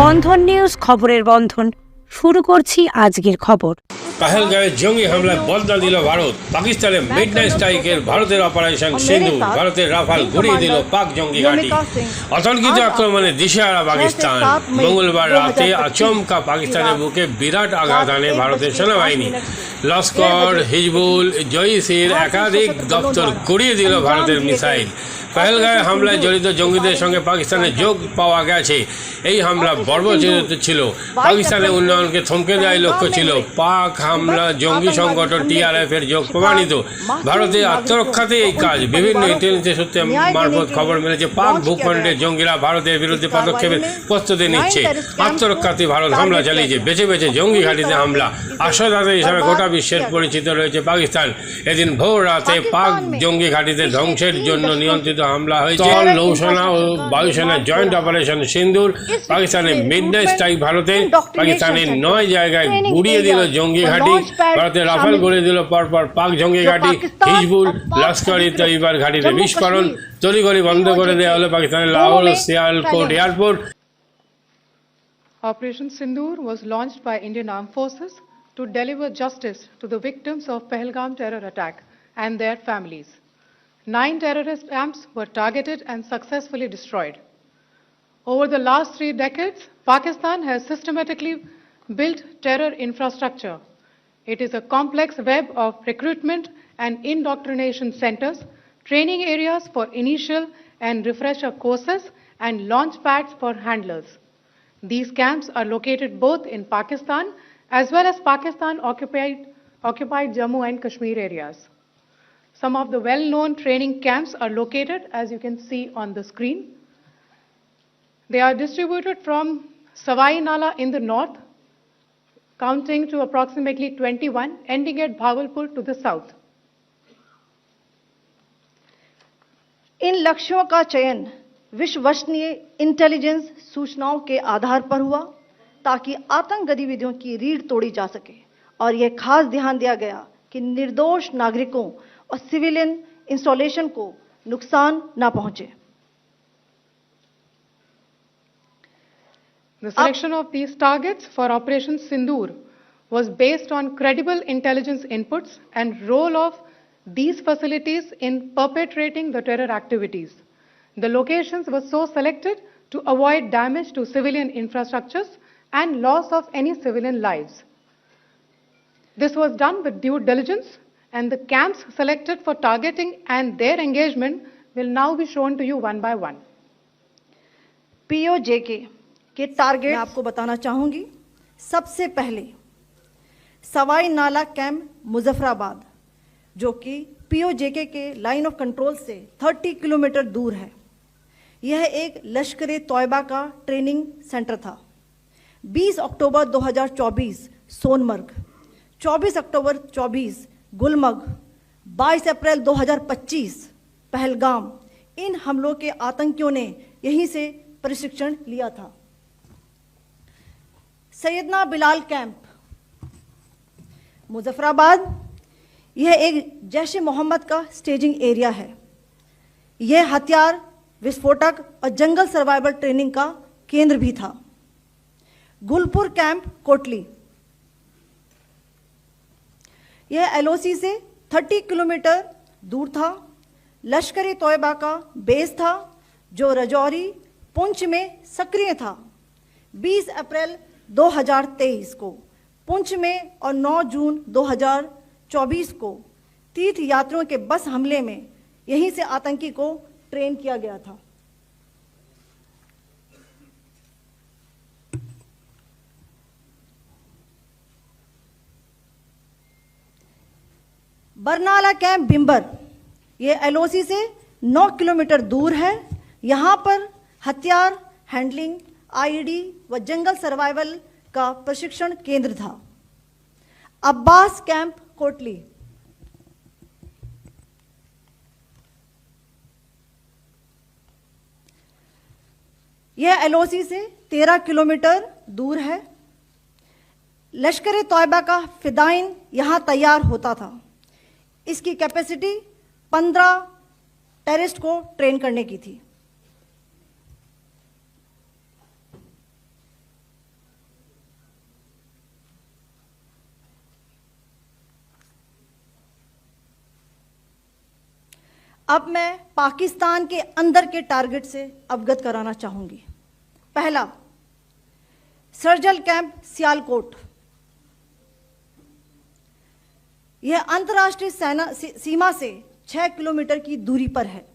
বন্ধন news খবরের বন্ধন। শুরু করছি আজকের খবর। পাহেলগাঁওয়ে জঙ্গি হামলায় বদলা দিল ভারত। পাকিস্তানের মিড নাইট স্ট্রাইকের ভারতের অপারেশন সিন্ধু। ভারতের রাফাল ঘুরিয়ে দিল পাক জঙ্গি ঘাঁটি। অতর্কিত আক্রমণে দিশেহারা পাকিস্তান। মঙ্গলবার রাতে আচমকা পাকিস্তানের বুকে বিরাট আঘাত আনে ভারতের সেনাবাহিনী। লস্কর, হিজবুল জয়িসির একাধিক দপ্তর গুড়িয়ে দিল ভারতের মিসাইল। পহেলগাঁয়ে হামলায় জড়িত জঙ্গিদের সঙ্গে পাকিস্তানের যোগ পাওয়া গেছে। এই হামলা বর্বরচিত ছিল। পাকিস্তানের উন্নয়নকে থমকে দেওয়াই লক্ষ্য ছিল। পাক হামলা, জঙ্গি সংগঠন টিআরএফ এর যোগ প্রমাণিত। ভারতের আত্মরক্ষাতে এই কাজ। বিভিন্ন ইন্টেলিজেন্স সূত্রে মারফত খবর মিলেছে, পাক ভূখণ্ডের জঙ্গিরা ভারতের বিরুদ্ধে পদক্ষেপের প্রস্তুতি নিচ্ছে। আত্মরক্ষাতে ভারত হামলা চালিয়েছে। বেছে বেছে জঙ্গি ঘাঁটিতে হামলা। আশ্রয়দাতা হিসাবে গোটা বিশ্বের পরিচিত রয়েছে পাকিস্তান। এদিন ভোর রাতে পাক জঙ্গি ঘাঁটিতে ধ্বংসের জন্য নিয়ন্ত্রিত হামলা হয়েছে। নৌসেনা ও বায়ুসেনার জয়েন্ট অপারেশন সিন্দুর। পাকিস্তানের মিডনাইট স্ট্রাইক ভারতে পাকিস্তানের নয় জায়গায় গুড়িয়ে দিল জঙ্গি ঘাঁটি। ভারতের রাফেল গড়িয়ে দিল পরপর পাক জঙ্গি ঘাঁটি। হিজবুল লস্কর ইত্যাদিবার ঘাঁটিতে বিস্ফোরণ। তড়িঘড়ি বন্ধ করে দেওয়া হলো পাকিস্তানের লাহোর ও Sialkot airport. Operation Sindoor was launched by Indian Armed Forces to deliver justice to the victims of Pahalgam terror attack and their families. Nine terrorist camps were targeted and successfully destroyed. Over the last three decades, Pakistan has systematically built terror infrastructure. It is a complex web of recruitment and indoctrination centers, training areas for initial and refresher courses, and launch pads for handlers. These camps are located both in Pakistan as well as Pakistan occupied, occupied Jammu and Kashmir areas. Some of the well-known training camps are located, as you can see on the screen. They are distributed from Savai Nala in the north, counting to approximately 21, ending at Bhagalpur to the south. इन लक्ष्यों का चयन विश्वसनीय intelligence सूचनाओं के आधार पर हुआ ताकि आतंक गतिविधियों की रीढ़ तोड़ी जा सके और यह खास ध्यान दिया गया कि निर्दोष नागरिकों और सिविलियन इंस्टॉलेशन को नुकसान न पहुंचे The selection of these targets for Operation Sindoor was based on credible intelligence inputs and role of these facilities in perpetrating the terror activities. The locations were so selected to avoid damage to civilian infrastructures and loss of any civilian lives. This was done with due diligence and the camps selected for targeting and their engagement will now be shown to you one by one. PoJK के target मैं आपको बताना चाहूँगी सबसे पहले सवाई नाला camp Muzaffarabad जो कि पीओजेके के लाइन ऑफ़ कंट्रोल से 30 किलोमीटर दूर है। यह एक लश्कर तोयबा का ट्रेनिंग सेंटर था। 20 अक्टूबर 2024 सोनमर्ग। 24 अक्टूबर 24 गुलमर्ग 22 अप्रैल 2025 पहलगाम। इन हमलों के आतंकियों ने यहीं से प्रशिक्षण लिया था। सैदना बिलाल कैंप, मुजफ्फराबाद। यह एक जैश मोहम्मद का स्टेजिंग एरिया है। यह हथियार, विस्फोटक और जंगल सर्वाइवल ट्रेनिंग का केंद्र भी था। गुलपुर कैंप, कोटली। यह एलओसी से 30 किलोमीटर दूर था। लश्कर तोयबा का बेस था, जो रजौरी, पुंछ में सक्रिय था। 20 अप्रैल 2023 को, पुंछ में और 9 जून 2024 को तीर्थ यात्रियों के बस हमले में यहीं से आतंकी को ट्रेन किया गया था। बरनाला कैंप बिम्बर ये एलओसी से 9 किलोमीटर दूर है। यहाँ पर हथियार हैंडलिंग आईडी व जंगल सर्वाइवल का प्रशिक्षण केंद्र था। अब्बास कैंप, कोटली। यह एलओसी से 13 किलोमीटर दूर है। लश्कर तोयबा का फिदाइन यहाँ तैयार होता था। इसकी कैपेसिटी 15 टेरिस्ट को ट्रेन करने की थी। अब मैं पाकिस्तान के अंदर के टारगेट से अवगत कराना चाहूँगी। पहला सर्जल कैंप सियालकोट यह अंतर्राष्ट्रीय सेना सीमा से छह किलोमीटर की दूरी पर है।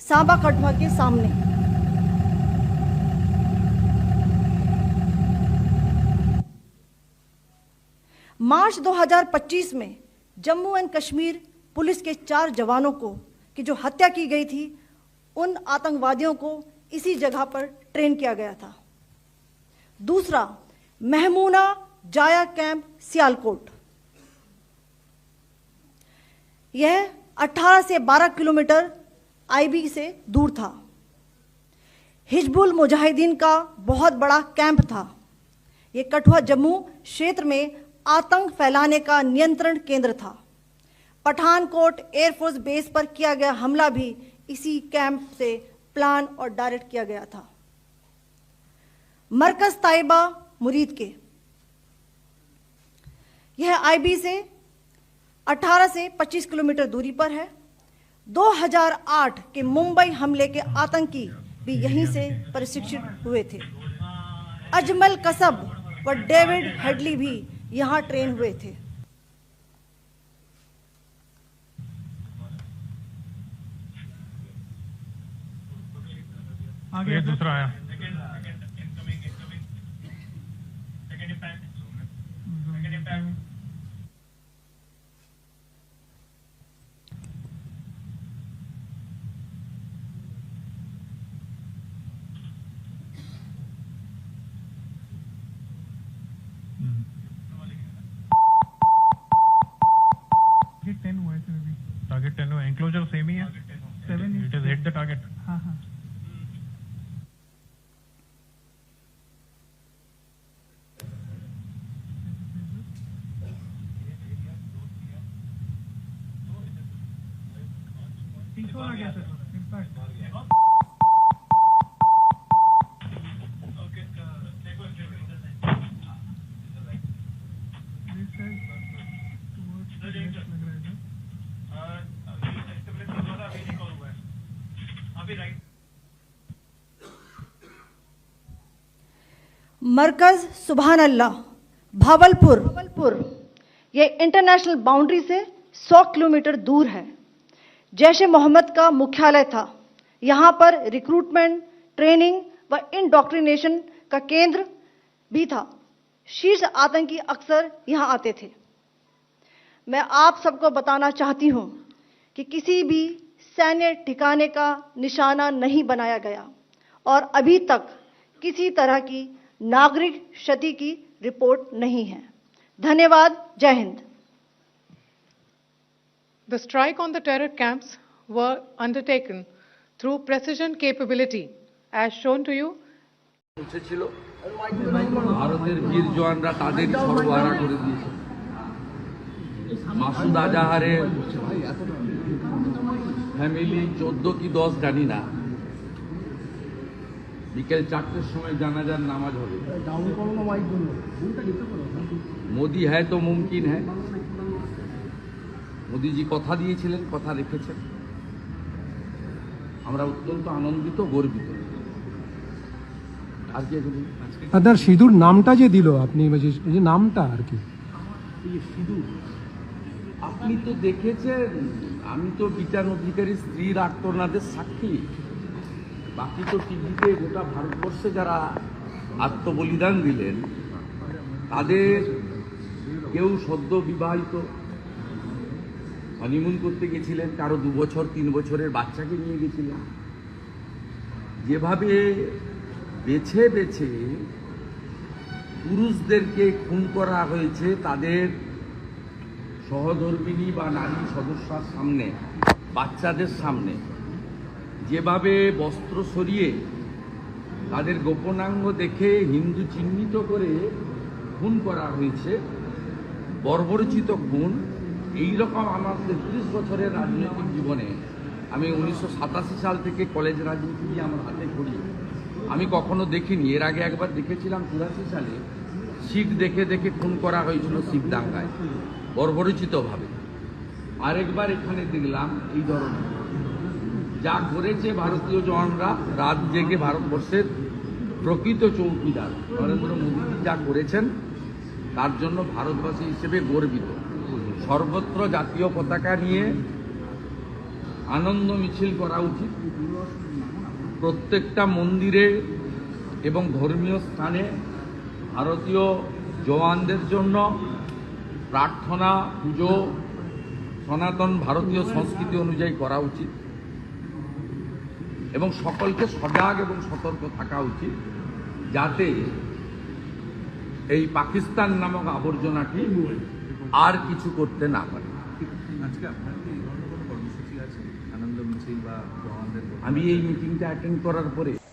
सांबा कठुआ के सामने। मार्च 2025 में जम्मू एंड कश्मीर पुलिस के चार जवानों को, की जो हत्या की गई थी, उन आतंकवादियों को इसी जगह पर ट्रेन किया गया था। दूसरा, महमूना जाया कैंप, सियालकोट। यह 18 से 12 किलोमीटर आईबी से दूर था। हिजबुल मुजाहिदीन का बहुत बड़ा कैंप था। यह कठुआ जम्मू क्षेत्र में आतंक फैलाने का नियंत्रण केंद्र था। पठानकोट एयरफोर्स बेस पर किया गया हमला भी इसी कैंप से प्लान और डायरेक्ट किया गया था। मरकज ताइबा मुरीद के। यह आईबी से 18 से 25 किलोमीटर दूरी पर है 2008 के मुंबई हमले के आतंकी भी यहीं से प्रशिक्षित हुए थे अजमल कसब व डेविड हेडली भी यहाँ ट्रेन हुए थे ये दूसरा आया it is hit the target हाँ हाँ मरकज सुबहान अल्लाह भावलपुर। भावलपुर, ये इंटरनेशनल बाउंड्री से 100 किलोमीटर दूर है। जैश मोहम्मद का मुख्यालय था। यहाँ पर रिक्रूटमेंट ट्रेनिंग व इंडोक्ट्रिनेशन का केंद्र भी था। शीर्ष आतंकी अक्सर यहाँ आते थे। मैं आप सबको बताना चाहती हूँ कि किसी भी सैन्य ठिकाने का निशाना नहीं बनाया गया और अभी तक किसी तरह की नागरिक क्षति की रिपोर्ट नहीं है धन्यवाद जय Hind The strike on the terror camps were undertaken through precision capability, as shown to you পৌঁছেছিল ভারতের বীর জওয়ানরা তাদের সর্বহারা করে দিয়েছে মাসুদ আজাহারের ফ্যামিলি চোদ্দ কি দশ জানি না। বিকেল চারটের সময় জানাজার নামাজ হবে। মোদি হ্যায় তো মুমকিন হ্যায়। মোদিজি কথা দিয়েছিলেন কথা রেখেছেন। আমরা অত্যন্ত আনন্দিত গর্বিত। আর কি সিঁদুর নামটা যে দিল আপনি যে নামটা আর কি। সিঁদুর আপনি তো দেখেছেন, আমি তো বিচার অধিকারী, স্ত্রীর আত্মনাদের সাক্ষী। বাকি তো টিভিতে গোটা ভারতবর্ষে যারা আত্মবলিদান দিলেন, তাদের কেউ সদ্য বিবাহিত হনিমুন করতে গেছিলেন, কারও দু বছর, তিন বছরের বাচ্চাকে নিয়ে গেছিলেন। যেভাবে বেছে বেছে পুরুষদেরকে খুন করা হয়েছে, তাদের সহধর্মিনী বা নারী সদস্যার সামনে, বাচ্চাদের সামনে যেভাবে বস্ত্র সরিয়ে তাদের গোপনাঙ্গ দেখে হিন্দু চিহ্নিত করে খুন করা হয়েছে, বর্বরচিত খুন এইরকম আমার তেত্রিশ বছরের রাজনৈতিক জীবনে আমি উনিশশো সাতাশি সাল থেকে কলেজ রাজনীতি নিয়ে আমার হাতে ঘড়ি। আমি কখনো দেখিনি, এর আগে একবার দেখেছিলাম চুরাশি সালে শিখ দেখে দেখে খুন করা হয়েছিল শিখ দাঙ্গায় বর্বরচিতভাবে। আরেকবার এখানে দেখলাম এই ধরনের। যা করেছে ভারতীয় জওয়ানরা, রাত জেগে ভারতবর্ষের প্রকৃত চৌকিদার নরেন্দ্র মোদীজি যা করেছেন, তার জন্য ভারতবাসী হিসেবে গর্বিত। সর্বত্র জাতীয় পতাকা নিয়ে আনন্দ মিছিল করা উচিত। প্রত্যেকটা মন্দিরে এবং ধর্মীয় স্থানে ভারতীয় জওয়ানদের জন্য প্রার্থনা পুজো সনাতন ভারতীয় সংস্কৃতি অনুযায়ী করা উচিত। এবং সকলকে সজাগ এবং সতর্ক থাকা উচিত যাতে এই পাকিস্তান নামক আবর্জনাটি আর কিছু করতে না পারে। আমি এই মিটিংটা অ্যাটেন্ড করার পরে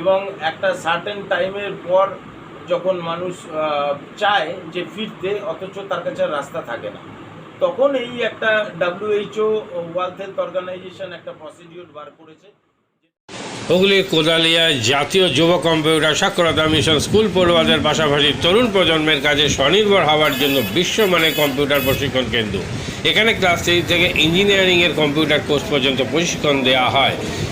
এবং একটা সার্টেন টাইমের পর যখন মানুষ চায় যে ফিরতে, অথচ তার কাছে রাস্তা থাকে না। তখন এই একটা ডাব্লিউএইচও ওয়ার্ল্ড হেলথ অর্গানাইজেশন একটা প্রসিডিউর বার করেছে। হুগলির কোদালিয়া জাতীয় যুব কম্পিউটার সাক্ষরতা মিশন স্কুল পড়ুয়াদের পাশাপাশি তরুণ প্রজন্মের কাজে স্বনির্ভর হওয়ার জন্য বিশ্বমানের কম্পিউটার প্রশিক্ষণ কেন্দ্র। এখানে ক্লাস থ্রি থেকে ইঞ্জিনিয়ারিংয়ের কম্পিউটার কোর্স পর্যন্ত প্রশিক্ষণ দেওয়া হয়।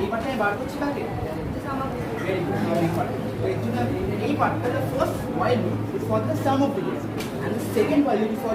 এই পার্টটা বার করছি কাকে এই পার্টটা loop is for the sum of digits and the second while loop is for